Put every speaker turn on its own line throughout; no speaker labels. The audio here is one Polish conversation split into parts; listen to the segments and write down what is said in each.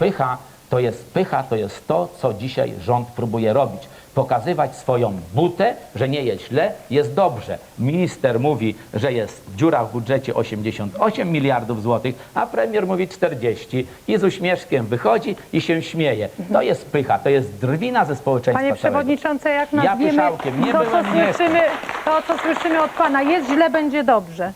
pycha to jest pycha, to jest to, co dzisiaj rząd próbuje robić. Pokazywać swoją butę, że nie jest źle, jest dobrze. Minister mówi, że jest dziura w budżecie 88 miliardów złotych, a premier mówi 40 i z uśmieszkiem wychodzi i się śmieje. To jest pycha, to jest drwina ze społeczeństwa
Panie
całego.
Przewodniczący, jak
Ja
nazwiemy
pyszałkiem nie
to, co
byłem, nie jestem.
słyszymy, to, co słyszymy od Pana, jest źle, będzie dobrze.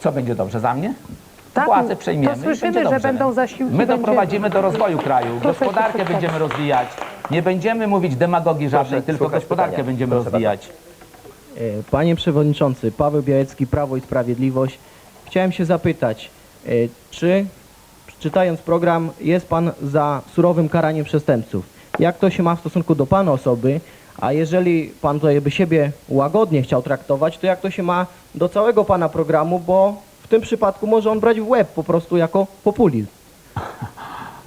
Co będzie dobrze za mnie?
Tak,
Władzę przejmiemy.
to słyszymy, że będą zasiłki,
My
będzie-
doprowadzimy do rozwoju kraju.
Proszę się
Gospodarkę będziemy rozwijać. Nie będziemy mówić demagogii żadnej, tylko
słuchać
gospodarkę
pytania.
będziemy
Proszę
rozwijać.
E, Panie Przewodniczący, Paweł Białecki, Prawo i Sprawiedliwość. Chciałem się zapytać, e, czy czytając program jest Pan za surowym karaniem przestępców? Jak to się ma w stosunku do Pana osoby? A jeżeli Pan tutaj by siebie łagodnie chciał traktować, to jak to się ma do całego Pana programu, bo w tym przypadku może on brać w łeb po prostu jako populizm.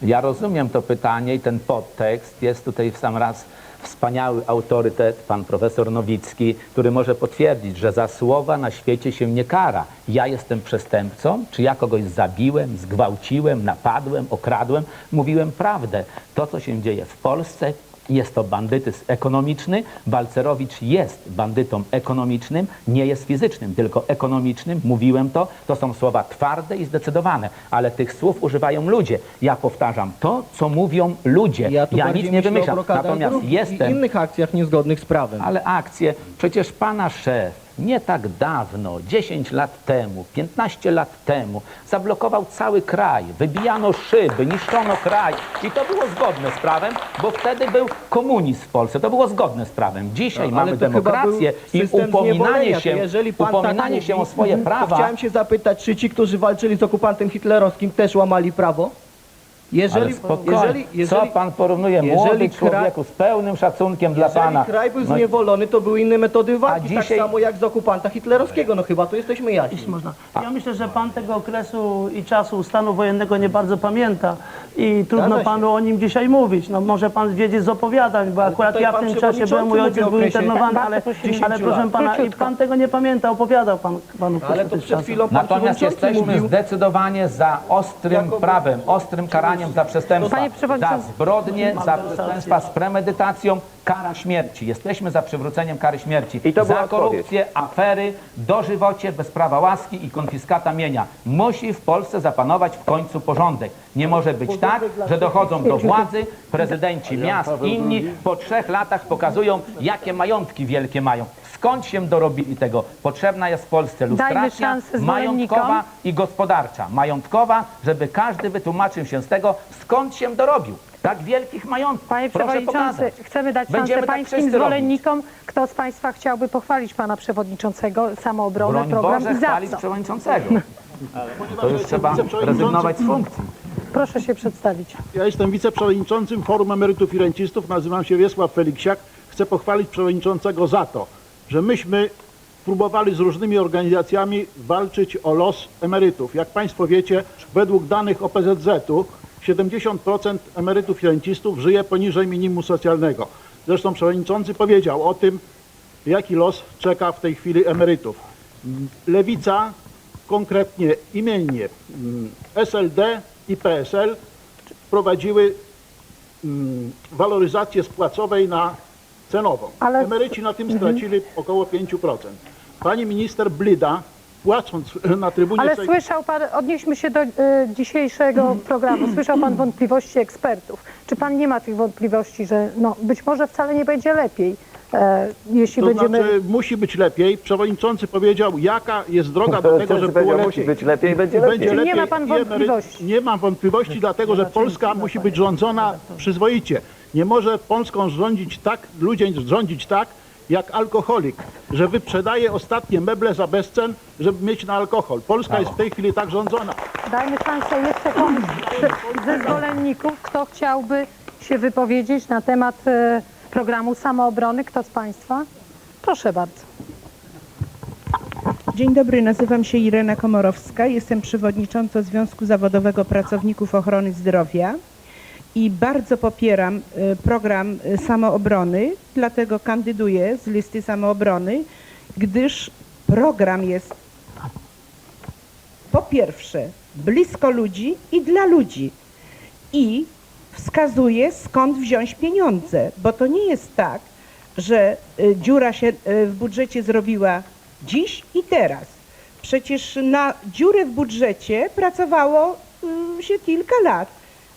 Ja rozumiem to pytanie i ten podtekst. Jest tutaj w sam raz wspaniały autorytet, pan profesor Nowicki, który może potwierdzić, że za słowa na świecie się nie kara. Ja jestem przestępcą, czy ja kogoś zabiłem, zgwałciłem, napadłem, okradłem, mówiłem prawdę. To, co się dzieje w Polsce, jest to bandytyzm ekonomiczny. Balcerowicz jest bandytą ekonomicznym, nie jest fizycznym, tylko ekonomicznym. Mówiłem to. To są słowa twarde i zdecydowane, ale tych słów używają ludzie. Ja powtarzam to, co mówią ludzie.
Ja,
Ja nic nie wymyślam. Natomiast jestem
innych akcjach niezgodnych z prawem.
ale akcje, przecież pana szef nie tak dawno, 10 lat temu, 15 lat temu, zablokował cały kraj, wybijano szyby, niszczono kraj i to było zgodne z prawem, bo wtedy był komunizm w Polsce, to było zgodne z prawem. Dzisiaj
No,
mamy demokrację i upominanie się,
jeżeli pan
upominanie
tak
się o
mówi,
swoje
to
prawa.
Chciałem się zapytać, czy ci, którzy walczyli z okupantem hitlerowskim też łamali prawo? Jeżeli,
Ale spokojnie,
jeżeli, jeżeli,
co pan porównuje,
jeżeli
młody człowieku, z pełnym szacunkiem dla
jeżeli
pana.
kraj był
No,
zniewolony, to były inne metody walki,
dzisiaj-
tak samo jak z okupanta hitlerowskiego. No chyba to jesteśmy jaśni.
Jeśli można. Ja myślę, że pan tego okresu i czasu stanu wojennego nie bardzo pamięta i trudno
się.
panu o nim dzisiaj mówić. No może pan wiedzieć z opowiadań, bo akurat
tutaj
ja w
pan
tym czasie byłem, mój ojciec
o
był
okresie
internowany, ale, ale proszę pana, i pan tego nie pamięta, opowiadał pan panu
Ale to przed chwilą pan
Natomiast
przewodniczący
jesteśmy
mówił,
zdecydowanie za ostrym
Jako-
prawem, ostrym karaniem za przestępstwa, za zbrodnie, za przestępstwa z premedytacją, kara śmierci. Jesteśmy za przywróceniem kary śmierci.
I to
za
odpowiedź.
korupcję, afery, dożywocie, bez prawa łaski i konfiskata mienia. Musi w Polsce zapanować w końcu porządek. Nie może być tak, że dochodzą do władzy prezydenci miast, inni po trzech latach pokazują, jakie majątki wielkie mają. Skąd się dorobili tego? Potrzebna jest w Polsce lustracja
szansę
majątkowa
zwolennikom.
i gospodarcza. Majątkowa, żeby każdy wytłumaczył się z tego, skąd się dorobił. Tak wielkich majątków.
Panie
Proszę
Przewodniczący,
pokazać.
chcemy dać
Będziemy
szansę
tak
pańskim
wszyscy
zwolennikom. Kto z Państwa chciałby pochwalić Pana Przewodniczącego, samoobronę,
Broń
program
Boże
i za
chwalić
co?
przewodniczącego. To już trzeba rezygnować z funkcji.
Proszę się przedstawić.
Ja jestem wiceprzewodniczącym Forum Emerytów i Rencistów, nazywam się Wiesław Feliksiak. Chcę pochwalić przewodniczącego za to, że myśmy próbowali z różnymi organizacjami walczyć o los emerytów. Jak Państwo wiecie, według danych OPZZ-u 70% emerytów i rencistów żyje poniżej minimum socjalnego. Zresztą przewodniczący powiedział o tym, jaki los czeka w tej chwili emerytów. Lewica, konkretnie imiennie mm, SLD i PSL prowadziły mm, waloryzację z płacowej na cenową.
Ale-
Emeryci na tym stracili około 5%. Pani minister Blida, płacząc na trybunie
Ale słyszał Pan, odnieśmy się do y, dzisiejszego programu, słyszał Pan wątpliwości ekspertów. Czy Pan nie ma tych wątpliwości, że no, być może wcale nie będzie lepiej, jeśli
to
będziemy...
znaczy musi być lepiej. Przewodniczący powiedział, jaka jest droga do tego, żeby było
musi
lepiej.
być lepiej, będzie
Będzie
lepiej.
Nie ma
lepiej
pan wątpliwości?
Nie mam wątpliwości, dlatego że Polska musi być rządzona przyzwoicie. Nie może Polską rządzić tak, ludzie rządzić tak, jak alkoholik, że wyprzedaje ostatnie meble za bezcen, żeby mieć na alkohol. Polska jest w tej chwili tak rządzona.
Dajmy szansę jeszcze komuś ze- ze zwolenników, kto chciałby się wypowiedzieć na temat e, programu samoobrony. Kto z Państwa? Proszę bardzo.
Dzień dobry, nazywam się Irena Komorowska, jestem przewodniczącą Związku Zawodowego Pracowników Ochrony Zdrowia i bardzo popieram e, program e, samoobrony, dlatego kandyduję z listy samoobrony, gdyż program jest po pierwsze blisko ludzi i dla ludzi i wskazuje, skąd wziąć pieniądze, bo to nie jest tak, że y, dziura się y, w budżecie zrobiła dziś i teraz. Przecież na dziurę w budżecie pracowało y, się kilka lat.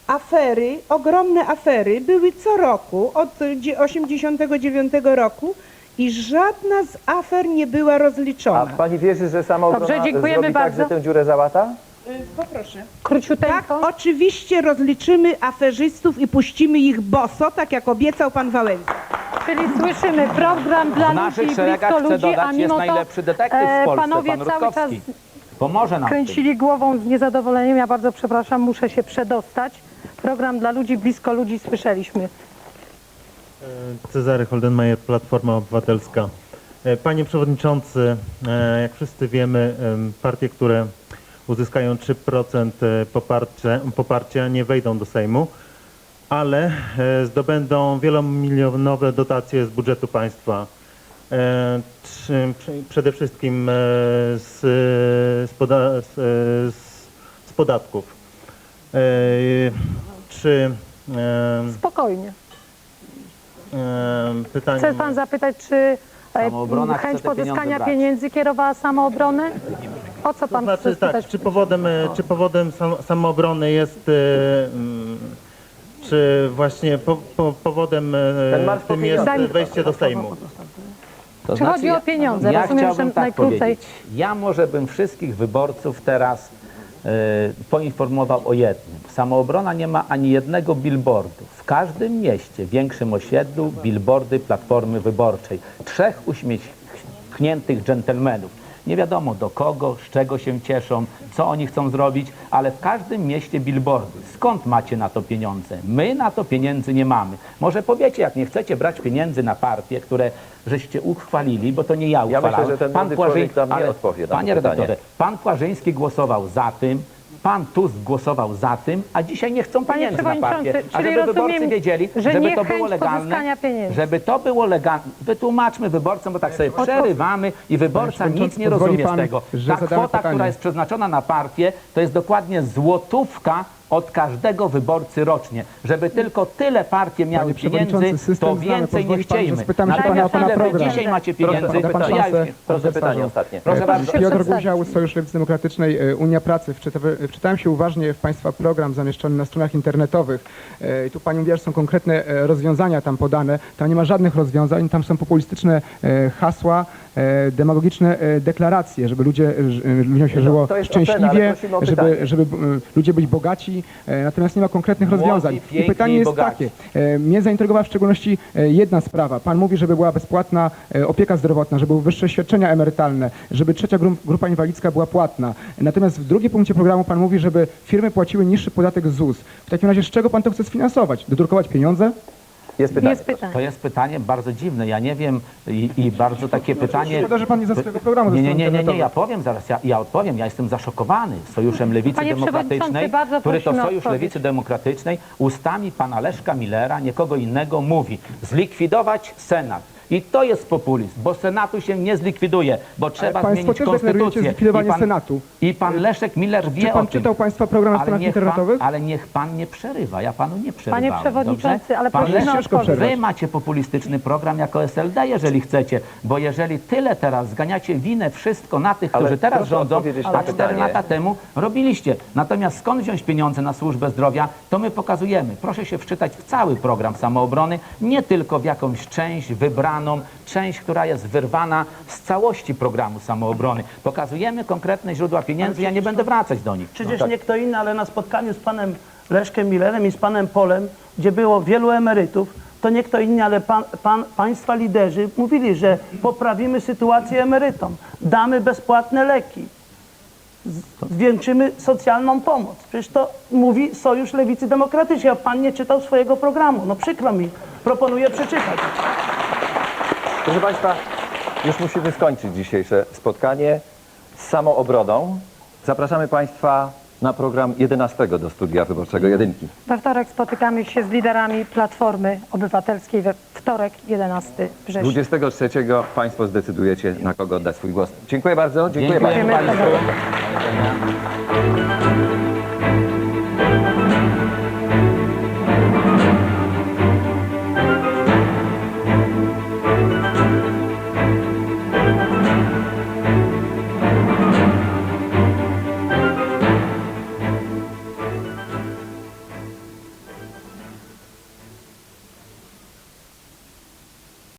Afery, ogromne afery były co roku od y, dzie- 89 roku i żadna z afer nie była
A
rozliczona.
pani wierzy, że sama
Dobrze, dziękujemy
zrobi tak,
bardzo.
że tę dziurę załata?
Y, Poproszę. Tak,
Króciuteńko.
oczywiście rozliczymy aferzystów i puścimy ich boso, tak jak obiecał pan Wałęsa.
Czyli słyszymy program dla
W naszych
ludzi,
szeregach
blisko
chcę
ludzi, a
dodać, jest
mimo to
najlepszy detektyw
e,
w Polsce,
panowie
pan
cały czas
Rutkowski. Pomoże nam w tym.
kręcili głową z niezadowoleniem. Ja bardzo przepraszam, muszę się przedostać. Program dla ludzi, blisko ludzi słyszeliśmy.
Cezary Holdenmajer, Platforma Obywatelska. E, Panie Przewodniczący, e, jak wszyscy wiemy, em, partie, które uzyskają 3% poparcie, poparcia nie wejdą do Sejmu, ale e, zdobędą wielomilionowe dotacje z budżetu państwa. E, Przede wszystkim e, z, z, poda, z, podatków. E, Czy
Spokojnie.
pytanie...
Chce pan zapytać, czy e, chęć pozyskania pieniędzy kierowała samoobronę? O co
To
pan
znaczy
chce
tak, czy powodem, e, czy powodem sam, samoobrony jest, e, mm, czy właśnie po, po, powodem e, tym jest wejście do Sejmu?
To
Czy chodzi o pieniądze?
Ja
Rozumiem, że
chciałbym tak
najkrócej.
powiedzieć. Ja może bym wszystkich wyborców teraz poinformował o jednym. Samoobrona nie ma ani jednego billboardu. W każdym mieście, większym osiedlu, billboardy Platformy Wyborczej. Trzech uśmiechniętych dżentelmenów. Nie wiadomo do kogo, z czego się cieszą, co oni chcą zrobić, ale w każdym mieście billboardy. Skąd macie na to pieniądze? My na to pieniędzy nie mamy. Może powiecie, jak nie chcecie brać pieniędzy na partie, które żeście uchwalili, bo to nie ja
Ja
uchwalałem.
myślę, że ten człowiek nam nie
ale,
odpowie na to
Panie redaktorze, pan Płażyński głosował za tym, pan Tusk głosował za tym, a dzisiaj nie chcą pieniędzy na partię. A żeby wyborcy wiedzieli,
że
żeby
nie
to było legalne, żeby to było legalne, wytłumaczmy wyborcom, bo tak sobie przerywamy i wyborca nic nie rozumie z tego. Ta kwota, która jest przeznaczona na partię, to jest dokładnie złotówka od każdego wyborcy rocznie. Żeby tylko tyle partie miały pieniędzy,
system
to więcej nie chciejmy.
spytam się
pana o pana
ile wy
program.
dzisiaj macie
Proszę,
pieniędzy, to ja
Proszę pytanie ostatnie.
Proszę bardzo.
Piotr. Guział, Sojusz Lewicy Demokratycznej, e, Unia Pracy. Wczyta- Wczytałem się uważnie w Państwa program zamieszczony na stronach internetowych. E, I tu Pani mówiła, że są konkretne rozwiązania tam podane. Tam nie ma żadnych rozwiązań, tam są populistyczne hasła, demagogiczne e, deklaracje, żeby ludzie, e, e, ludziom się
No,
żyło
to jest ocena,
szczęśliwie,
ale prosimy o pytanie.
żeby, żeby e, ludzie byli bogaci, e, natomiast nie ma konkretnych
Młodzi,
rozwiązań. I
piękni
pytanie
i
jest
bogaci.
takie. E, Mnie zaintrygowała w szczególności e, jedna sprawa. Pan mówi, żeby była bezpłatna e, opieka zdrowotna, żeby były wyższe świadczenia emerytalne, żeby trzecia gru- grupa inwalidzka była płatna. Natomiast w drugim punkcie programu pan mówi, żeby firmy płaciły niższy podatek ZUS. W takim razie z czego pan to chce sfinansować? Dodrukować pieniądze?
Jest pytanie.
Jest pytanie.
To jest pytanie bardzo dziwne. Ja nie wiem i, i bardzo takie pytanie.
Szkoda, że pan nie zna swojego programu. ze
Nie, nie, nie, nie, nie, ja powiem zaraz, ja, ja odpowiem. Ja jestem zaszokowany Sojuszem Lewicy
Panie
Demokratycznej,
bardzo
który to
prosimy o
Sojusz
odpowiedź.
Lewicy Demokratycznej ustami pana Leszka Millera, nikogo innego mówi zlikwidować Senat. I to jest populizm, bo Senatu się nie zlikwiduje, bo trzeba
państwo
zmienić
też deklarujecie
konstytucję.
zlikwidowanie
I pan,
Senatu.
I pan Leszek Miller wie
Czy pan
o tym.
czytał państwa program na
Ale
stronach
niech, pan,
internetowych?
ale niech pan nie przerywa, ja panu nie przerywałem.
Panie przewodniczący,
dobrze?
ale
pan
prosimy o
Leszek. Wy macie populistyczny program jako SLD, jeżeli chcecie, bo jeżeli tyle teraz zganiacie winę wszystko na tych,
Ale
którzy teraz
proszę
rządzą,
odpowiedzieć na
a cztery
pytanie.
lata temu robiliście. Natomiast skąd wziąć pieniądze na służbę zdrowia, to my pokazujemy. Proszę się wczytać w cały program samoobrony, nie tylko w jakąś część wybraną, część, która jest wyrwana z całości programu samoobrony. Pokazujemy konkretne źródła pieniędzy, ja nie będę wracać do nich.
Przecież nie kto inny, ale na spotkaniu z panem Leszkiem Millerem i z panem Polem, gdzie było wielu emerytów, to nie kto inny, ale pan, pan, państwa liderzy mówili, że poprawimy sytuację emerytom, damy bezpłatne leki, zwiększymy socjalną pomoc. Przecież to mówi Sojusz Lewicy Demokratycznej, a pan nie czytał swojego programu. No przykro mi, proponuję przeczytać.
Proszę Państwa, już musimy skończyć dzisiejsze spotkanie z samoobroną. Zapraszamy Państwa na program 11 do studia wyborczego Jedynki.
We wtorek spotykamy się z liderami Platformy Obywatelskiej we wtorek 11 września.
23 Państwo zdecydujecie, na kogo oddać swój głos. Dziękuję bardzo. Dziękuję,
Dziękujemy
Państwu.